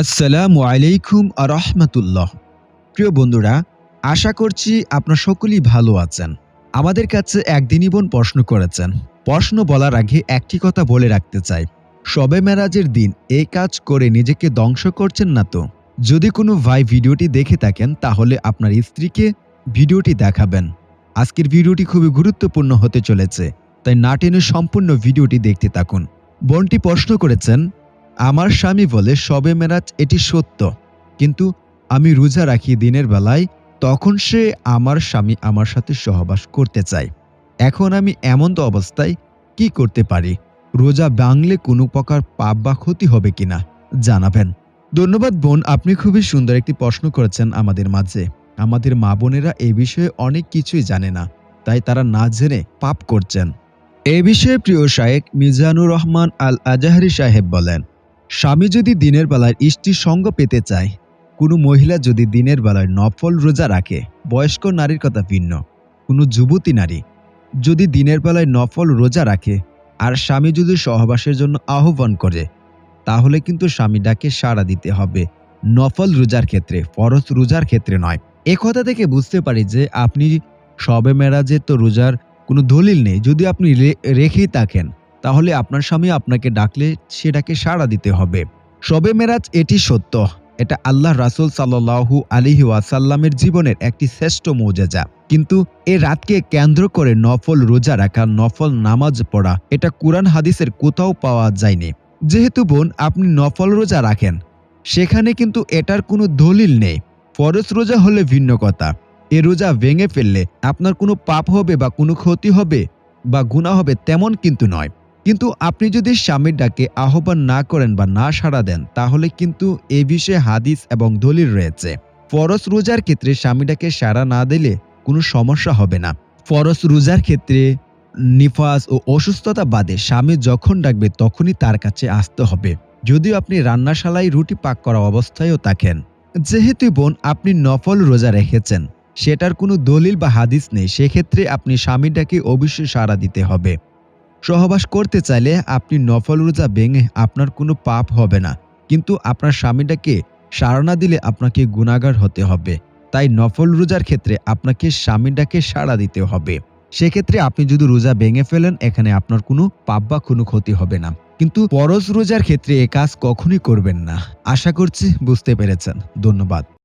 আসসালামু আলাইকুম আরহামতুল্লাহ। প্রিয় বন্ধুরা, আশা করছি আপনার সকলেই ভালো আছেন। আমাদের কাছে একদিনই বোন প্রশ্ন করেছেন। প্রশ্ন বলার আগে একটি কথা বলে রাখতে চাই। সবে মেরাজের দিন এই কাজ করে নিজেকে ধ্বংস করছেন না তো? যদি কোনো ভাই ভিডিওটি দেখে থাকেন, তাহলে আপনার স্ত্রীকে ভিডিওটি দেখাবেন। আজকের ভিডিওটি খুবই গুরুত্বপূর্ণ হতে চলেছে, তাই না টেনে সম্পূর্ণ ভিডিওটি দেখতে থাকুন। বোনটি প্রশ্ন করেছেন আমার স্বামী বলে, সবে মেরাজ, এটি সত্য। কিন্তু আমি রোজা রাখি দিনের বেলায়, তখন সে আমার স্বামী আমার সাথে সহবাস করতে চায়। এখন আমি এমন তো অবস্থায় কি করতে পারি? রোজা বাংলে কোনো প্রকার পাপ বা ক্ষতি হবে কিনা জানাবেন। ধন্যবাদ বোন, আপনি খুবই সুন্দর একটি প্রশ্ন করেছেন আমাদের মাঝে। আমাদের মা বোনেরা এই বিষয়ে অনেক কিছুই জানে না, তাই তারা না জেনে পাপ করছেন। এ বিষয়ে প্রিয় শায়েক মিজানুর রহমান আল আজাহারি সাহেব বলেন স্বামী যদি দিনের বেলায় স্ত্রীর সঙ্গ পেতে চায়, কোনো মহিলা যদি দিনের বেলায় নফল রোজা রাখে, বয়স্ক নারীর কথা ভিন্ন। কোনো যুবতী নারী যদি দিনের বেলায় নফল রোজা রাখে আর স্বামী যদি সহবাসের জন্য আহ্বান করে, তাহলে কিন্তু স্বামীটাকে সাড়া দিতে হবে। নফল রোজার ক্ষেত্রে, ফরজ রোজার ক্ষেত্রে নয়। এ কথা থেকে বুঝতে পারি যে আপনি সবে মেরাজে তো রোজার কোনো দলিল নেই। যদি আপনি রেখেই থাকেন তাহলে আপনার স্বামী আপনাকে ডাকলে সেটাকে সাড়া দিতে হবে। সবে মেরাজ এটি সত্য। এটা আল্লাহ রাসুল সাল্লাহু আলিহি ওয়াসাল্লামের জীবনের একটি শ্রেষ্ঠ মৌজাজা। কিন্তু এ রাতকে কেন্দ্র করে নফল রোজা রাখা, নফল নামাজ পড়া, এটা কোরআন হাদিসের কোথাও পাওয়া যায়নি। যেহেতু বোন, আপনি নফল রোজা রাখেন, সেখানে কিন্তু এটার কোনো দলিল নেই। ফরজ রোজা হলে ভিন্ন কথা। এ রোজা ভেঙে ফেললে আপনার কোনো পাপ হবে বা কোনো ক্ষতি হবে বা গুণা হবে তেমন কিন্তু নয়। কিন্তু আপনি যদি স্বামীর ডাকে আহ্বান না করেন বা না সাড়া দেন, তাহলে কিন্তু এ বিষয়ে হাদিস এবং দলিল রয়েছে। ফরজ রোজার ক্ষেত্রে স্বামীটাকে সাড়া না দিলে কোনো সমস্যা হবে না। ফরজ রোজার ক্ষেত্রে নিফাস ও অসুস্থতা বাদে স্বামী যখন ডাকবে তখনই তার কাছে আসতে হবে। যদিও আপনি রান্নাশালায় রুটি পাক করা অবস্থায়ও থাকেন। যেহেতু বোন, আপনি নফল রোজা রেখেছেন, সেটার কোনো দলিল বা হাদিস নেই, সেক্ষেত্রে আপনি স্বামীটাকে অবশ্যই সাড়া দিতে হবে। সহবাস করতে চাইলে আপনি নফল রোজা ভেঙে আপনার কোনো পাপ হবে না। কিন্তু আপনার স্বামীটাকে সাড়া দিলে আপনাকে গুণাগার হতে হবে। তাই নফল রোজার ক্ষেত্রে আপনাকে স্বামীটাকে সাড়া দিতে হবে। সেক্ষেত্রে আপনি যদি রোজা ভেঙে ফেলেন, এখানে আপনার কোনো পাপ বা কোনো ক্ষতি হবে না। কিন্তু পরশ রোজার ক্ষেত্রে এ কাজ কখনই করবেন না। আশা করছি বুঝতে পেরেছেন। ধন্যবাদ।